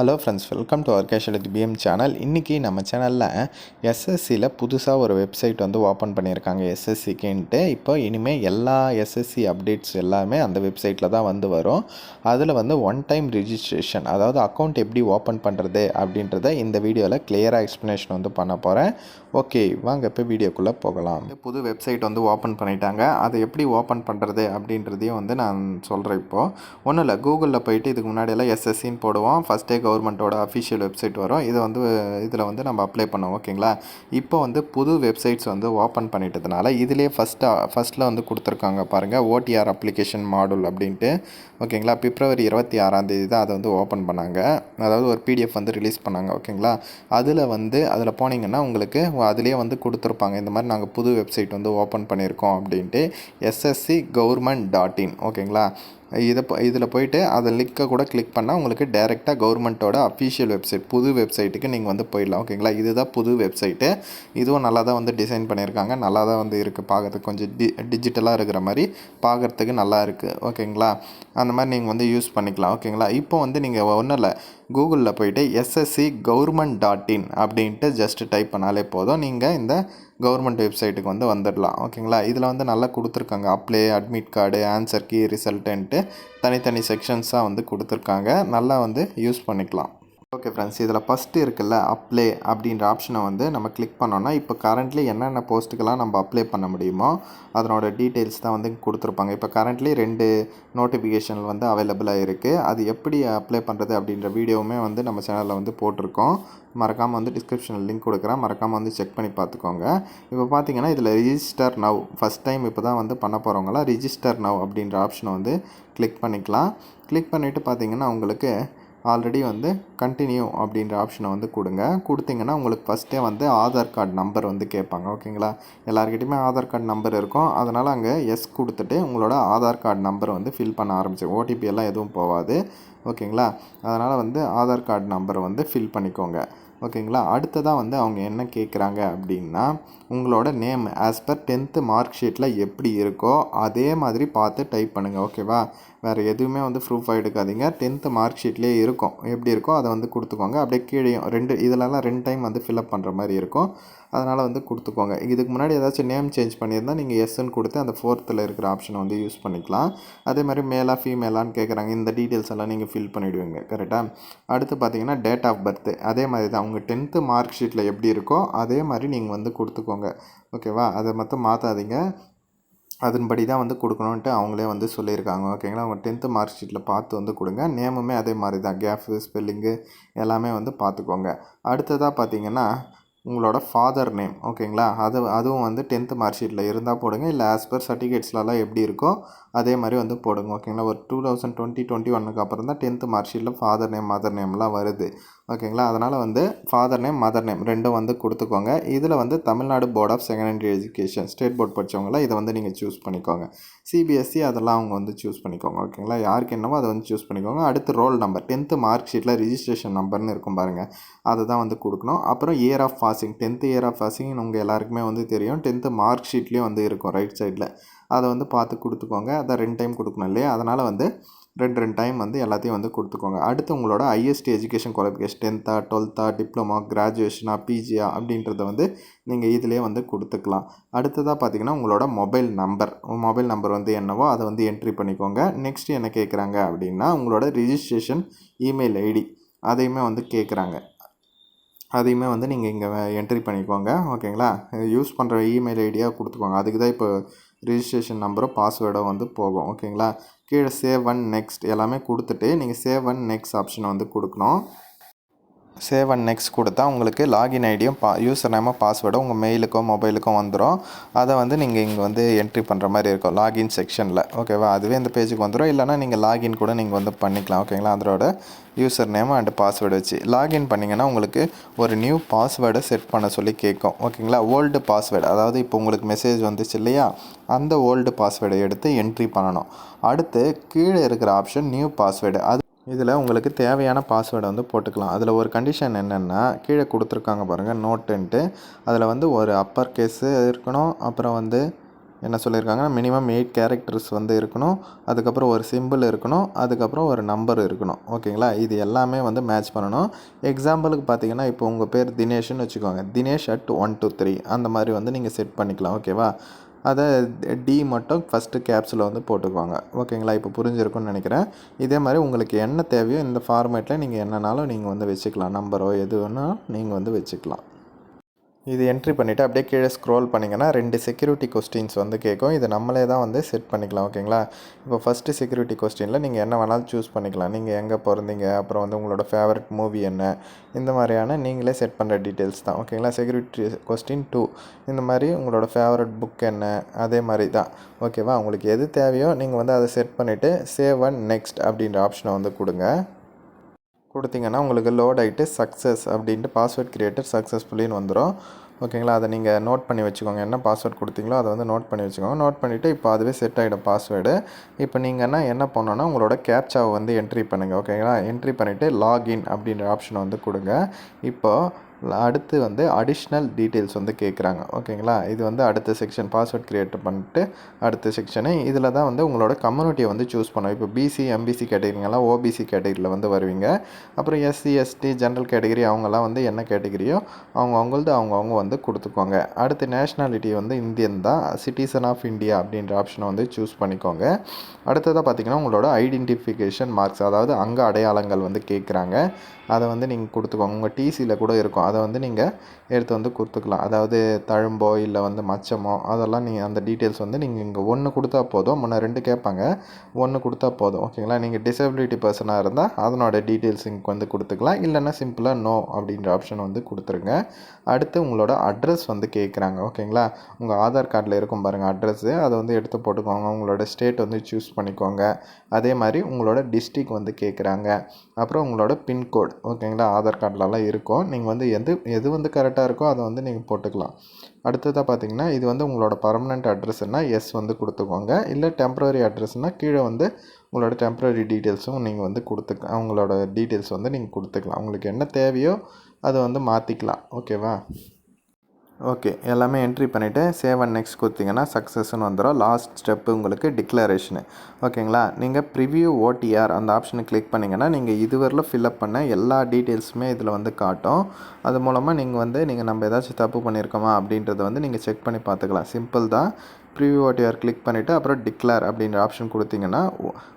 Hello friends welcome to our எழுதி PM channel இன்றைக்கி நம்ம சேனலில் எஸ்எஸ்சியில் புதுசாக ஒரு வெப்சைட் வந்து ஓப்பன் பண்ணியிருக்காங்க. எஸ்எஸ்சிக்குன்ட்டு இப்போ இனிமேல் எல்லா எஸ்எஸ்சி அப்டேட்ஸ் எல்லாமே அந்த வெப்சைட்டில் தான் வந்து வரும். அதில் வந்து ஒன் டைம் ரிஜிஸ்ட்ரேஷன் அதாவது அக்கௌண்ட் எப்படி ஓப்பன் பண்ணுறது அப்படின்றத இந்த வீடியோவில் கிளியராக எக்ஸ்ப்ளனேஷன் வந்து பண்ண போகிறேன் ஓகே வாங்க இப்போ வீடியோக்குள்ளே போகலாம். புது வெப்சைட் வந்து ஓப்பன் பண்ணிட்டாங்க. அதை எப்படி ஓப்பன் பண்ணுறது அப்படின்றதையும் வந்து நான் சொல்கிறேன் இப்போது ஒன்றும் இல்லை கூகுளில் போயிட்டு இதுக்கு முன்னாடியெல்லாம் எஸ்எஸ்சின்னு போடுவோம். ஃபஸ்ட்டே கவர்மெண்ட்டோட அஃபிஷியல் வெப்சைட் வரும். இதை வந்து இதில் வந்து நம்ம அப்ளை பண்ணுவோம் ஓகேங்களா? இப்போ வந்து புது வெப்சைட்ஸ் வந்து ஓப்பன் பண்ணிட்டதுனால இதுலேயே ஃபஸ்ட்டாக ஃபஸ்ட்டில் வந்து கொடுத்துருக்காங்க பாருங்கள் ஓடிஆர் அப்ளிகேஷன் மாடல் அப்படின்ட்டு. ஓகேங்களா? பிப்ரவரி இருபத்தி ஆறாம் தேதி தான் அதை வந்து ஓப்பன் பண்ணாங்க. அதாவது ஒரு பிடிஎஃப் வந்து ரிலீஸ் பண்ணாங்க ஓகேங்களா? அதில் வந்து அதில் போனீங்கன்னா உங்களுக்கு அதிலே வந்து கொடுத்துருப்பாங்க. இந்த மாதிரி நாங்கள் புது வெப்சைட் வந்து ஓப்பன் பண்ணியிருக்கோம் அப்படின்ட்டு எஸ்எஸ்சி கவர்மெண்ட் டாட் இன் ஓகேங்களா இதை இதில் போயிட்டு அதை லிக்கை கூட கிளிக் பண்ணால் உங்களுக்கு டேரெக்டாக கவர்மெண்ட்டோட அஃபிஷியல் வெப்சைட் புது வெப்சைட்டுக்கு நீங்கள் வந்து போயிடலாம் ஓகேங்களா இதுதான் புது வெப்சைட்டு இதுவும் நல்லா தான் வந்து டிசைன் பண்ணியிருக்காங்க. நல்லா தான் வந்து இருக்குது பார்க்கறதுக்கு. கொஞ்சம் டி டிஜிட்டலாக இருக்கிற மாதிரி பார்க்குறதுக்கு நல்லா இருக்குது ஓகேங்களா அந்த மாதிரி நீங்கள் வந்து யூஸ் பண்ணிக்கலாம் ஓகேங்களா இப்போ வந்து நீங்கள் ஒன்றும் இல்லை கூகுளில் போயிட்டு எஸ்எஸ்சி கவர்மெண்ட் டாட் இன் அப்படின்ட்டு ஜஸ்ட் டைப் பண்ணாலே போதும். நீங்கள் இந்த கவர்மெண்ட் வெப்சைட்டுக்கு வந்து வந்துடலாம் ஓகேங்களா? இதில் வந்து நல்லா கொடுத்துருக்காங்க. Apply admit card answer key ரிசல்ட்டுன்ட்டு தனித்தனி செக்ஷன்ஸாக வந்து கொடுத்துருக்காங்க. நல்லா வந்து யூஸ் பண்ணிக்கலாம். ஓகே ஃப்ரெண்ட்ஸ் இதில் ஃபஸ்ட்டு இருக்குல்ல அப்ளை அப்படின்ற ஆப்ஷனை வந்து நம்ம கிளிக் பண்ணோன்னா இப்போ கரண்ட்லி என்னென்ன போஸ்ட்டுக்கெல்லாம் நம்ம அப்ளை பண்ண முடியுமோ அதனோட டீட்டெயில்ஸ் தான் வந்து கொடுத்துருப்பாங்க. இப்போ கரண்ட்லி ரெண்டு நோட்டிஃபிகேஷன் வந்து அவைலபிளாக இருக்குது அது எப்படி அப்ளை பண்ணுறது அப்படின்ற வீடியோவுமே வந்து நம்ம சேனலில் வந்து போட்டிருக்கோம். மறக்காமல் வந்து டிஸ்கிரிப்ஷனில் லிங்க் கொடுக்குறேன். மறக்காமல் வந்து செக் பண்ணி பார்த்துக்கோங்க. இப்போ பார்த்தீங்கன்னா இதில் ரிஜிஸ்டர் நவ் ஃபஸ்ட் டைம் இப்போ தான் வந்து பண்ண போகிறவங்களாம் ரிஜிஸ்டர் நவ் அப்படின்ற ஆப்ஷனை வந்து கிளிக் பண்ணிக்கலாம். கிளிக் பண்ணிவிட்டு பார்த்தீங்கன்னா உங்களுக்கு ஆல்ரெடி வந்து கண்டினியூ அப்படின்ற ஆப்ஷனை வந்து கொடுங்க. கொடுத்தீங்கன்னா உங்களுக்கு ஃபஸ்ட்டே வந்து ஆதார் கார்டு நம்பர் வந்து கேட்பாங்க. ஓகேங்களா எல்லாருக்கிட்டையுமே ஆதார் கார்டு நம்பர் இருக்கும். அதனால் அங்கே எஸ் கொடுத்துட்டு உங்களோட ஆதார் கார்டு நம்பர் வந்து ஃபில் பண்ண ஆரம்பிச்சு. ஓடிபி எல்லாம் எதுவும் போகாது ஓகேங்களா அதனால் வந்து ஆதார் கார்டு நம்பரை வந்து ஃபில் பண்ணிக்கோங்க. ஓகேங்களா அடுத்ததாக வந்து அவங்க என்ன கேட்குறாங்க அப்படின்னா உங்களோட name as per tenth mark ஷீட்டில் எப்படி இருக்கோ அதே மாதிரி பார்த்து டைப் பண்ணுங்கள் ஓகேவா வேறு எதுவுமே வந்து ப்ரூஃபாக எடுக்காதீங்க. டென்த்து மார்க் ஷீட்லேயே இருக்கும். எப்படி இருக்கோ அதை வந்து கொடுத்துக்கோங்க. அப்படியே கீழேயும் ரெண்டு இதிலலாம் ரெண்டு டைம் வந்து ஃபில்அப் பண்ணுற மாதிரி இருக்கும். அதனால் வந்து கொடுத்துக்கோங்க. இதுக்கு முன்னாடி ஏதாச்சும் நேம் சேஞ்ச் பண்ணியிருந்தால் நீங்கள் எஸ்ன்னு கொடுத்து அந்த ஃபோர்த்தில் இருக்கிற ஆப்ஷனை வந்து யூஸ் பண்ணிக்கலாம். அதே மாதிரி மேலா ஃபீமேலான்னு கேட்குறாங்க இந்த டீட்டெயில்ஸ் எல்லாம் நீங்கள் ஃபில் பண்ணிவிடுவீங்க கரெக்டாக அடுத்து பார்த்தீங்கன்னா டேட் ஆஃப் பர்த்து அதே மாதிரி தான். உங்கள் டென்த்து மார்க் ஷீட்டில் எப்படி இருக்கோ அதே மாதிரி நீங்கள் வந்து கொடுத்துக்கோங்க. ஓகேவா அதை மட்டும் மாற்றாதீங்க அதன்படி தான் வந்து கொடுக்கணுன்ட்டு அவங்களே வந்து சொல்லியிருக்காங்க. ஓகேங்களா? அவங்க டென்த்து மார்க் ஷீட்டில் பார்த்து வந்து கொடுங்க. நேமுமே அதே மாதிரி தான். கேஃபு ஸ்பெல்லிங்கு எல்லாமே வந்து பார்த்துக்கோங்க. அடுத்ததாக பார்த்தீங்கன்னா உங்களோட ஃபாதர் நேம் ஓகேங்களா? அது அதுவும் வந்து டென்த்து மார்க் ஷீட்டில் இருந்தால் போடுங்க. இல்லை ஆஸ் பர் சர்டிஃபிகேட்ஸ்லலாம் எப்படி இருக்கோ அதே மாதிரி வந்து போடுங்க ஓகேங்களா ஒரு டூ தௌசண்ட் டுவெண்ட்டி டுவெண்ட்டி ஒன்னுக்கு அப்புறம் தான் டென்த்து மார்க் ஷீட்டில் ஃபாதர் நேம் மதர் நேம்லாம் வருது ஓகேங்களா அதனால் வந்து ஃபாதர் நேம் மதர் நேம் ரெண்டும் வந்து கொடுத்துக்கோங்க. இதில் வந்து Tamil Nadu board of secondary education state board படித்தவங்களாம் இதை வந்து நீங்கள் சூஸ் பண்ணிக்கோங்க. சிபிஎஸ்சி அதெல்லாம் அவங்க வந்து சூஸ் பண்ணிக்கோங்க ஓகேங்களா யாருக்கு என்னவோ அதை வந்து சூஸ் பண்ணிக்கோங்க. அடுத்து ரோல் நம்பர் டென்த்து மார்க் ஷீட்டில் ரிஜிஸ்ட்ரேஷன் நம்பர்னு இருக்கும் பாருங்கள் அதை தான் வந்து கொடுக்கணும். அப்புறம் year of passing tenth year of passing உங்கள் எல்லாருக்குமே வந்து தெரியும். டென்த்து மார்க் ஷீட்லேயும் வந்து இருக்கும் ரைட் சைடில் அதை வந்து பார்த்து கொடுத்துக்கோங்க. அதை ரெண்டு டைம் கொடுக்கணும் இல்லையா? அதனால் வந்து ரெண்டு ரெண்டு டைம் வந்து எல்லாத்தையும் வந்து கொடுத்துக்கோங்க. அடுத்து உங்களோட ஐஎஸ்டி எஜுகேஷன் குவாலிஃபிகேஷன் டென்த்தா டுவெல்த்தா டிப்ளமா கிராஜுவேஷனா பிஜியா அப்படின்றத வந்து நீங்கள் இதிலே வந்து கொடுத்துக்கலாம். அடுத்ததாக பார்த்தீங்கன்னா உங்களோட மொபைல் நம்பர் மொபைல் நம்பர் வந்து என்னவோ அதை வந்து என்ட்ரி பண்ணிக்கோங்க. நெக்ஸ்ட் என்ன கேட்குறாங்க அப்படின்னா உங்களோட ரிஜிஸ்ட்ரேஷன் இமெயில் ஐடி அதையுமே வந்து கேட்குறாங்க. அதையுமே வந்து நீங்கள் இங்கே என்ட்ரி பண்ணிக்கோங்க. ஓகேங்களா யூஸ் பண்ணுற இமெயில் ஐடியாக கொடுத்துக்கோங்க. அதுக்கு தான் இப்போ ரிஜிஸ்ட்ரேஷன் நம்பரும் பாஸ்வேர்டும் வந்து போகும் ஓகேங்களா கீழே சேவ் ஒன் நெக்ஸ்ட் எல்லாமே கொடுத்துட்டு நீங்கள் சேவ் ஒன் நெக்ஸ்ட் ஆப்ஷனை வந்து கொடுக்கணும். சேவ் அண்ட் நெக்ஸ்ட் கொடுத்தா உங்களுக்கு லாகின் ஐடியும் பா யூசர் நேமோ பாஸ்வேர்டும் உங்கள் மெயிலுக்கோ மொபைலுக்கோ வந்துடும் அதை வந்து நீங்கள் இங்கே வந்து என்ட்ரி பண்ணுற மாதிரி இருக்கும் லாகின் செக்ஷனில் ஓகேவா அதுவே இந்த பேஜுக்கு வந்துடும் இல்லைனா நீங்கள் லாகின் கூட நீங்கள் வந்து பண்ணிக்கலாம். ஓகேங்களா அதோட யூசர் நேம் அண்ட் பாஸ்வேர்டு வச்சு. லாகின் பண்ணிங்கன்னா உங்களுக்கு ஒரு நியூ பாஸ்வேர்டை செட் பண்ண சொல்லி கேட்கும். ஓகேங்களா ஓல்டு பாஸ்வேர்டு அதாவது இப்போ உங்களுக்கு மெசேஜ் வந்துச்சு இல்லையா? அந்த ஓல்டு பாஸ்வேர்டை எடுத்து என்ட்ரி பண்ணணும். அடுத்து கீழே இருக்கிற ஆப்ஷன் நியூ பாஸ்வேர்டு அது இதில் உங்களுக்கு தேவையான பாஸ்வேர்டை வந்து போட்டுக்கலாம். அதில் ஒரு கண்டிஷன் என்னென்னா கீழே கொடுத்துருக்காங்க பாருங்கள் நோட்டுன்ட்டு அதில் வந்து ஒரு அப்பர் கேஸு இருக்கணும். அப்புறம் வந்து என்ன சொல்லியிருக்காங்கன்னா மினிமம் எயிட் கேரக்டர்ஸ் வந்து இருக்கணும். அதுக்கப்புறம் ஒரு சிம்பிள் இருக்கணும். அதுக்கப்புறம் ஒரு நம்பர் இருக்கணும். ஓகேங்களா? இது எல்லாமே வந்து மேட்ச் பண்ணணும். எக்ஸாம்பிளுக்கு பார்த்தீங்கன்னா இப்போ உங்கள் பேர் தினேஷ்னு வச்சுக்கோங்க. Dinesh at one two three அந்த மாதிரி வந்து நீங்கள் செட் பண்ணிக்கலாம். ஓகேவா? அதை டி மட்டும் ஃபஸ்ட்டு கேப்ஸில் வந்து போட்டுக்குவாங்க. ஓகேங்களா இப்போ புரிஞ்சிருக்கும்னு நினைக்கிறேன். இதே மாதிரி உங்களுக்கு என்ன தேவையோ இந்த ஃபார்மேட்டில் நீங்கள் என்னன்னாலும் நீங்கள் வந்து வச்சுக்கலாம். நம்பரோ எது வேணாலும் நீங்கள் வந்து வச்சுக்கலாம். இது என்ட்ரி பண்ணிவிட்டு அப்படியே கீழே ஸ்க்ரோல் பண்ணிங்கன்னா ரெண்டு செக்யூரிட்டி கொஸ்டின்ஸ் வந்து கேட்கும். இது நம்மளே தான் வந்து செட் பண்ணிக்கலாம் ஓகேங்களா இப்போ ஃபஸ்ட்டு செக்யூரிட்டி கொஸ்டினில் நீங்கள் என்ன வேணாலும் சூஸ் பண்ணிக்கலாம். நீங்கள் எங்கே பிறந்தீங்க அப்புறம் வந்து உங்களோட ஃபேவரட் மூவி என்ன? இந்த மாதிரியான நீங்களே செட் பண்ணுற டீட்டெயில்ஸ் தான் ஓகேங்களா செக்யூரிட்டி கொஸ்டின் டூ இந்த மாதிரி உங்களோட ஃபேவரட் புக் என்ன? அதே மாதிரி தான் ஓகேவா உங்களுக்கு எது தேவையோ நீங்கள் வந்து அதை செட் பண்ணிவிட்டு சேவ் அண்ட் நெக்ஸ்ட் அப்படின்ற ஆப்ஷனை வந்து கொடுங்க. கொடுத்தீங்கன்னா உங்களுக்கு லோட் ஆகிட்டு சக்ஸஸ் அப்படின்ட்டு பாஸ்வேர்ட் கிரியேட்டர் சக்ஸஸ்ஃபுல்லின்னு வந்துடும் ஓகேங்களா அதை நீங்கள் நோட் பண்ணி வச்சுக்கோங்க. என்ன பாஸ்வேர்ட் கொடுத்தீங்களோ அதை வந்து நோட் பண்ணி வச்சுக்கோங்க. நோட் பண்ணிவிட்டு இப்போ அதுவே செட் ஆகிடும் பாஸ்வேர்டு இப்போ நீங்கன்னா என்ன பண்ணோன்னா உங்களோட கேப்சாவை வந்து என்ட்ரி பண்ணுங்கள் ஓகேங்களா என்ட்ரி பண்ணிவிட்டு லாகின் அப்படின்ற ஆப்ஷனை வந்து கொடுங்க. இப்போது அடுத்து வந்து அடிஷ்னல் டீட்டெயில்ஸ் வந்து கேட்குறாங்க ஓகேங்களா இது வந்து அடுத்த செக்ஷன் பாஸ்வேர்ட் க்ரியேட் பண்ணிட்டு அடுத்த செக்ஷனு இதில் தான் வந்து உங்களோட கம்யூனிட்டியை வந்து சூஸ் பண்ணணும் இப்போ பிசி எம்பிசி கேட்டகிரிங்கெல்லாம் ஓபிசி கேட்டகிரியில் வந்து வருவீங்க. அப்புறம் எஸ்சி எஸ்டி ஜென்ரல் கேட்டகிரி அவங்கெல்லாம் வந்து என்ன கேட்டகிரியோ அவங்க அவங்களது அவங்கவுங்க வந்து கொடுத்துக்கோங்க. அடுத்து நேஷ்னாலிட்டி வந்து இந்தியன் தான். சிட்டிசன் ஆஃப் இந்தியா அப்படின்ற ஆப்ஷனை வந்து சூஸ் பண்ணிக்கோங்க. அடுத்ததாக பார்த்தீங்கன்னா உங்களோட ஐடென்டிஃபிகேஷன் மார்க்ஸ் அதாவது அங்க அடையாளங்கள் வந்து கேட்குறாங்க அதை வந்து நீங்கள் கொடுத்துக்கோங்க. உங்கள் டிசியில் கூட இருக்கும். அதை வந்து நீங்கள் எடுத்து வந்து கொடுத்துக்கலாம். அதாவது தழும்போ இல்லை வந்து மச்சமோ அதெல்லாம் நீங்கள் அந்த டீட்டெயில்ஸ் வந்து நீங்கள் இங்கே ஒன்று கொடுத்தா போதும். முன்னே ரெண்டு கேட்பாங்க. ஒன்று கொடுத்தா போதும். ஓகேங்களா நீங்கள் டிசபிலிட்டி பர்சனாக இருந்தால் அதனோட டீட்டெயில்ஸ் இங்கே வந்து கொடுத்துக்கலாம். இல்லைன்னா சிம்பிளாக நோ அப்படின்ற ஆப்ஷன் வந்து கொடுத்துருங்க. அடுத்து உங்களோட அட்ரஸ் வந்து கேட்குறாங்க. ஓகேங்களா உங்கள் ஆதார் கார்டில் இருக்கும் பாருங்கள் அட்ரஸ்ஸு அதை வந்து எடுத்து போட்டுக்கோங்க. உங்களோட ஸ்டேட் வந்து சூஸ் பண்ணிக்கோங்க. அதே மாதிரி உங்களோட டிஸ்ட்ரிக் வந்து கேட்குறாங்க. அப்புறம் உங்களோட பின்கோட் ஓகேங்களா ஆதார் கார்டிலலாம் இருக்கும். நீங்கள் வந்து எது எது வந்து கரெக்டாக இருக்கோ அதை வந்து நீங்கள் போட்டுக்கலாம். அடுத்ததாக பார்த்தீங்கன்னா இது வந்து உங்களோட பர்மனெண்ட் அட்ரஸ்னால் எஸ் வந்து கொடுத்துக்கோங்க. இல்லை டெம்ப்ரரி அட்ரஸ்னால் கீழே வந்து உங்களோட டெம்ப்ரவரி டீட்டெயில்ஸும் நீங்கள் வந்து கொடுத்துக்க அவங்களோட டீட்டெயில்ஸ் வந்து நீங்கள் கொடுத்துக்கலாம். உங்களுக்கு என்ன தேவையோ அதை வந்து மாற்றிக்கலாம் ஓகேவா ஓகே எல்லாமே என்ட்ரி பண்ணிவிட்டு சேவ் அண்ட் நெக்ஸ்ட் கொடுத்தீங்கன்னா சக்ஸஸ்ன்னு வந்துடும் லாஸ்ட் ஸ்டெப்பு உங்களுக்கு டிக்ளரேஷனு ஓகேங்களா நீங்கள் ப்ரிவியூ ஓடிஆர் அந்த ஆப்ஷனை கிளிக் பண்ணிங்கன்னா நீங்கள் இதுவரையில் ஃபில்அப் பண்ண எல்லா டீட்டெயில்ஸுமே இதில் வந்து காட்டும். அது மூலமாக நீங்கள் வந்து நீங்கள் நம்ம ஏதாச்சும் தப்பு பண்ணியிருக்கோமா அப்படின்றத வந்து நீங்கள் செக் பண்ணி பார்த்துக்கலாம். சிம்பிள் தான். ப்ரிவியூ ஓடிஆர் கிளிக் பண்ணிவிட்டு அப்புறம் டிக்ளேர் அப்படின்ற ஆப்ஷன் கொடுத்தீங்கன்னா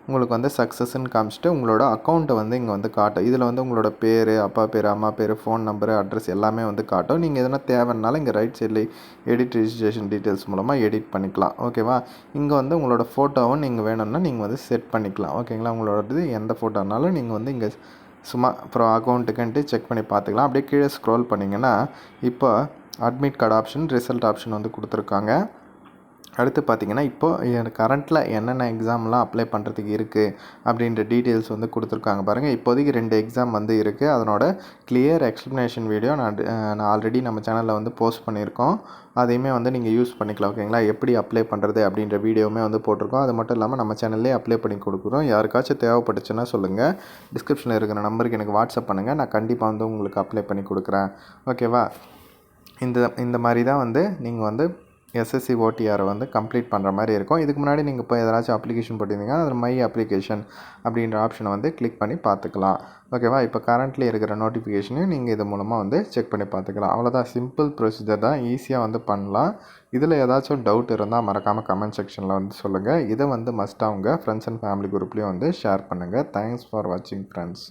உங்களுக்கு வந்து சக்ஸஸ்ன்னு காமிச்சிட்டு உங்களோட அக்கௌண்ட்டை வந்து இங்கே வந்து காட்டும். இதில் வந்து உங்களோட பேர் அப்பா பேர் அம்மா பேர் ஃபோன் நம்பரு அட்ரஸ் எல்லாமே வந்து காட்டும். நீங்கள் எதனா தேவைன்னாலும் இங்கே ரைட் சைடில் எடிட் ரிஜிஸ்ட்ரேஷன் டீட்டெயில்ஸ் மூலமாக எடிட் பண்ணிக்கலாம். ஓகேவா இங்கே வந்து உங்களோட ஃபோட்டோவும் நீங்கள் வேணும்னா நீங்கள் வந்து செட் பண்ணிக்கலாம். ஓகேங்களா உங்களோடது எந்த ஃபோட்டோனாலும் நீங்கள் வந்து இங்கே சும்மா அப்புறம் அக்கௌண்ட்டுக்குன்ட்டு செக் பண்ணி பார்த்துக்கலாம். அப்படியே கீழே ஸ்க்ரோல் பண்ணிங்கன்னா இப்போ admit card option result option வந்து கொடுத்துருக்காங்க. அடுத்து பார்த்தீங்கன்னா இப்போது கரண்ட்டில் என்னென்ன எக்ஸாம்லாம் அப்ளை பண்ணுறதுக்கு இருக்குது அப்படின்ற டீட்டெயில்ஸ் வந்து கொடுத்துருக்காங்க பாருங்கள் இப்போதைக்கு ரெண்டு எக்ஸாம் வந்து இருக்குது அதனோட கிளியர் எக்ஸ்ப்ளனேஷன் வீடியோ நான் நான் ஆல்ரெடி நம்ம சேனலில் வந்து போஸ்ட் பண்ணியிருக்கோம். அதையுமே வந்து நீங்கள் யூஸ் பண்ணிக்கலாம் ஓகேங்களா எப்படி அப்ளை பண்ணுறது அப்படின்ற வீடியோவுமே வந்து போட்டிருக்கோம். அது மட்டும் இல்லாமல் நம்ம சேனல்லே அப்ளை பண்ணி கொடுக்குறோம். யாருக்காச்சும் தேவைப்பட்டுச்சுன்னா சொல்லுங்கள் டிஸ்கிரிப்ஷனில் இருக்கிற நம்பருக்கு எனக்கு வாட்ஸ்அப் பண்ணுங்கள் நான் கண்டிப்பாக வந்து உங்களுக்கு அப்ளை பண்ணி கொடுக்குறேன். ஓகேவா இந்த இந்த மாதிரி தான் வந்து நீங்கள் வந்து எஸ்எஸ்சி ஓடிஆரை வந்து கம்ப்ளீட் பண்ணுற மாதிரி இருக்கும். இதுக்கு முன்னாடி நீங்கள் இப்போ எதனாச்சும் அப்ளிகேஷன் போட்டிருந்தீங்கன்னா அதில் மை அப்ளிகேஷன் அப்படின்ற ஆப்ஷனை வந்து கிளிக் பண்ணி பார்த்துக்கலாம். ஓகேவா இப்போ கரண்ட்லி இருக்கிற நோட்டிஃபிகேஷனையும் நீங்கள் இது மூலமாக வந்து செக் பண்ணி பார்த்துக்கலாம். அவ்வளோதான் சிம்பிள் ப்ரொசீஜர் தான். ஈஸியாக வந்து பண்ணலாம். இதில் ஏதாச்சும் டவுட் இருந்தால் மறக்காமல் கமெண்ட் செக்ஷனில் வந்து சொல்லுங்கள் இதை வந்து மஸ்ட்டாக உங்கள் ஃப்ரெண்ட்ஸ் அண்ட் ஃபேமிலி குரூப்லேயும் வந்து ஷேர் பண்ணுங்கள் தேங்க்ஸ் ஃபார் வாட்சிங் ஃப்ரெண்ட்ஸ்